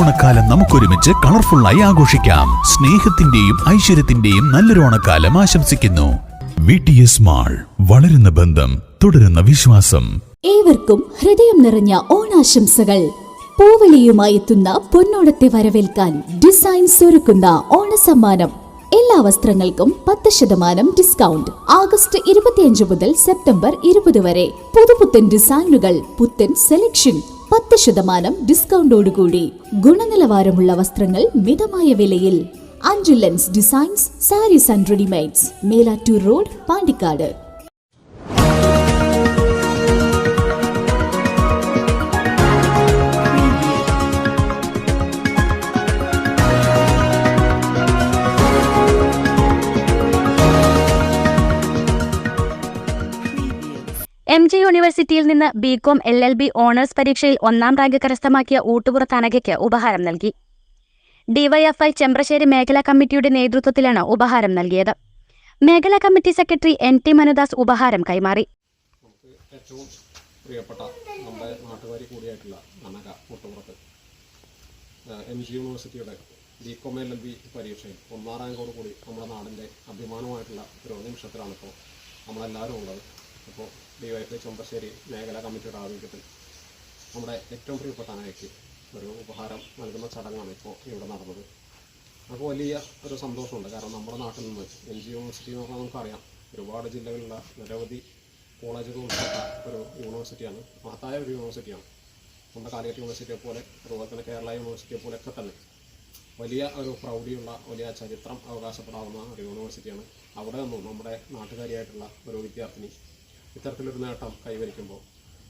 ഓണക്കാലം നമുക്കൊരുമിച്ച് കളർഫുള്ളായി ആഘോഷിക്കാം. സ്നേഹത്തിന്റെയും ഐശ്വര്യത്തിന്റെയും നല്ലൊരു ഓണക്കാലം ആശംസിക്കുന്നു. മാൾ വളരുന്ന ബന്ധം തുടരുന്ന വിശ്വാസം. ഏവർക്കും ഹൃദയം നിറഞ്ഞ ഓണാശംസകൾ. പൂവളിയുമായി എത്തുന്ന പൊന്നോണത്തെ വരവേൽക്കാൻ ഡിസൈൻസ് ഒരുക്കുന്ന ഓണസമ്മാനം. എല്ലാ വസ്ത്രങ്ങൾക്കും പത്ത് ശതമാനം ഡിസ്കൗണ്ട്. ആഗസ്റ്റ് ഇരുപത്തിയഞ്ച് മുതൽ സെപ്റ്റംബർ ഇരുപത് വരെ. പുതുപുത്തൻ ഡിസൈനുകൾ പുത്തൻ സെലക്ഷൻ പത്ത് ശതമാനം ഡിസ്കൗണ്ടോടുകൂടി ഗുണനിലവാരമുള്ള വസ്ത്രങ്ങൾ മിതമായ വിലയിൽ. Anju lens designs sarees and readymades Melattur road Pandikkad M G യൂണിവേഴ്സിറ്റിയിൽ നിന്ന് BCom L L B honours പരീക്ഷയിൽ ഒന്നാം റാങ്ക് കരസ്ഥമാക്കിയ ഊട്ടുപുറ അനഘയ്ക്ക് ഉപഹാരം നൽകി. ഡിവൈഎഫ്ഐ ചെമ്പ്രശ്ശേരി മേഖലാ കമ്മിറ്റിയുടെ നേതൃത്വത്തിലാണ് ഉപഹാരം നൽകിയത്. മേഖലാ committee secretary N T Manudas ഉപഹാരം കൈമാറി. ഏറ്റവും പ്രിയപ്പെട്ട നമ്മുടെ B Com L L B പരീക്ഷയിൽ ഒന്നാം റാങ്കോട് കൂടി നമ്മുടെ നാടിന്റെ അഭിമാനമായിട്ടുള്ള ഒരു നിമിഷത്തിലാണ് ഇപ്പോൾ നമ്മളെല്ലാവരും ഉള്ളത്. അപ്പോൾ ഡി വൈ എഫ് ചെമ്പശ്ശേരി മേഖലാ കമ്മിറ്റിയുടെ ആഭിമുഖ്യത്തിൽ നമ്മുടെ ഏറ്റവും പ്രിയപ്പെട്ട ഒരു ഉപഹാരം നൽകുന്ന ചടങ്ങാണ് ഇപ്പോൾ ഇവിടെ നടന്നത്. അപ്പോൾ വലിയ ഒരു സന്തോഷമുണ്ട്. കാരണം നമ്മുടെ നാട്ടിൽ നിന്ന് എൻ ജി യൂണിവേഴ്സിറ്റി എന്ന് പറഞ്ഞാൽ നമുക്കറിയാം ഒരുപാട് ജില്ലകളിലുള്ള നിരവധി കോളേജുകൾ ഉൾപ്പെട്ട ഒരു യൂണിവേഴ്സിറ്റിയാണ്. മഹത്തായ ഒരു യൂണിവേഴ്സിറ്റിയാണ്. നമ്മുടെ കാലിക്കറ്റ് യൂണിവേഴ്സിറ്റിയെ പോലെ അതുപോലെ തന്നെ കേരള യൂണിവേഴ്സിറ്റിയെ പോലെയൊക്കെ തന്നെ വലിയ ഒരു പ്രൗഢിയുള്ള വലിയ ചരിത്രം അവകാശപ്പെടാവുന്ന ഒരു യൂണിവേഴ്സിറ്റിയാണ് അവിടെ നിന്നും നമ്മുടെ നാട്ടുകാരിയായിട്ടുള്ള ഒരു വിദ്യാർത്ഥിനി ഇത്തരത്തിലൊരു നേട്ടം കൈവരിക്കുമ്പോൾ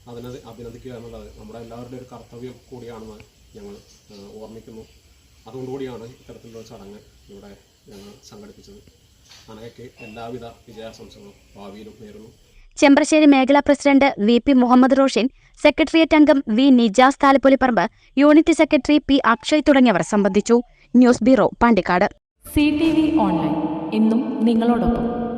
അതിനെ അഭിനന്ദിക്കുക എന്നുള്ളത് നമ്മുടെ എല്ലാവരുടെയും ഒരു കർത്തവ്യം കൂടിയാണെന്ന് ഞങ്ങൾ ഓർമ്മിക്കുന്നു. അതുകൊണ്ടുകൂടിയാണ് ഇത്തരത്തിലുള്ള ചടങ്ങ് ഇവിടെ ഞങ്ങൾ സംഘടിപ്പിച്ചത്. അനകയ്ക്ക് എല്ലാവിധ വിജയാശംസകളും ഭാവിയിലും നേരുന്നു. ചെമ്പ്രശ്ശേരി മേഖലാ president V P Muhammad Roshin secretariat അംഗം V Nijas Thalappoliparamb unit secretary P Akshay തുടങ്ങിയവർ സംബന്ധിച്ചു. News bureau Pandikkad. C T V online. ഇന്നും നിങ്ങളോടൊപ്പം.